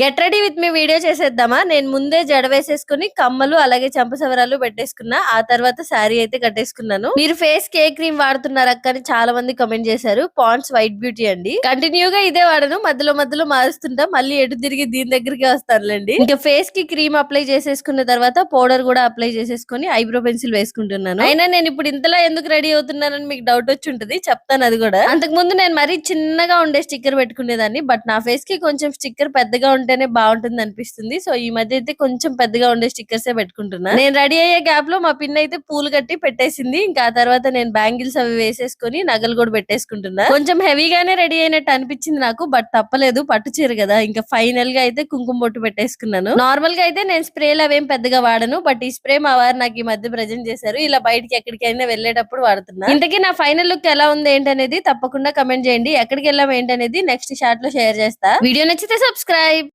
Get ready with me video చేసేద్దామా? నేను ముందే జడ వేసేసుకుని కమ్మలు అలాగే చంపసవరాలు పెట్టేసుకున్నా ఆ తర్వాత శారీ అయితే కట్టేసుకున్నాను. మీరు ఫేస్కి ఏ క్రీమ్ వాడుతున్నారు కానీ అని చాలా మంది కమెంట్ చేశారు. పాండ్స్ వైట్ బ్యూటీ అండి. కంటిన్యూ గా ఇదే వాడను. మధ్యలో మధ్యలో మారుస్తుంటా. మళ్ళీ ఎటు తిరిగి దీని దగ్గరికి వస్తానులేండి. ఇంకా ఫేస్కి క్రీమ్ అప్లై చేసేసుకున్న తర్వాత పౌడర్ కూడా అప్లై చేసేసుకుని ఐబ్రో పెన్సిల్ వేసుకుంటున్నాను. అయినా నేను ఇప్పుడు ఇంతలా ఎందుకు రెడీ అవుతున్నానని మీకు డౌట్ వచ్చి ఉంటుంది. చెప్తాను అది కూడా. అంతకు ముందు నేను మరీ చిన్నగా ఉండే స్టిక్కర్ పెట్టుకునేదాన్ని. బట్ నా ఫేస్కి కొంచెం స్టిక్కర్ పెద్దగా ఉంటేనే బాగుంటుంది అనిపిస్తుంది సో ఈ మధ్య అయితే కొంచెం పెద్దగా ఉండే స్టిక్కర్స్ పెట్టుకుంటున్నా. నేను రెడీ అయ్యే గ్యాప్లో మా పిన్ అయితే పూలు కట్టి పెట్టేసింది. ఇంకా ఆ తర్వాత నేను బ్యాంగిల్స్ అవి వేసేసుకొని నగలు కూడా పెట్టేసుకుంటున్నా. కొంచెం హెవీగానే రెడీ అయినట్టు అనిపించింది నాకు బట్ తప్పలేదు. పట్టు చీర కదా. ఇంకా ఫైనల్గా అయితే కుంకుమ బొట్టు పెట్టేసుకున్నాను. నార్మల్గా అయితే నేను స్ప్రేలు అవేం పెద్దగా వాడను. బట్ ఈ స్ప్రే మా వారు నాకు ఈ మధ్య ప్రజెంట్ చేశారు. ఇలా బయటికి ఎక్కడికైనా వెళ్ళేటప్పుడు వాడుతున్నా. ఇంతకీ నా ఫైనల్ లుక్ ఎలా ఉంది ఏంటనేది తప్పకుండా కమెంట్ చేయండి. ఎక్కడికి వెళ్ళాం ఏంటనేది నెక్స్ట్ షార్ట్లో షేర్ చేస్తా. వీడియో నచ్చితే సబ్స్క్రైబ్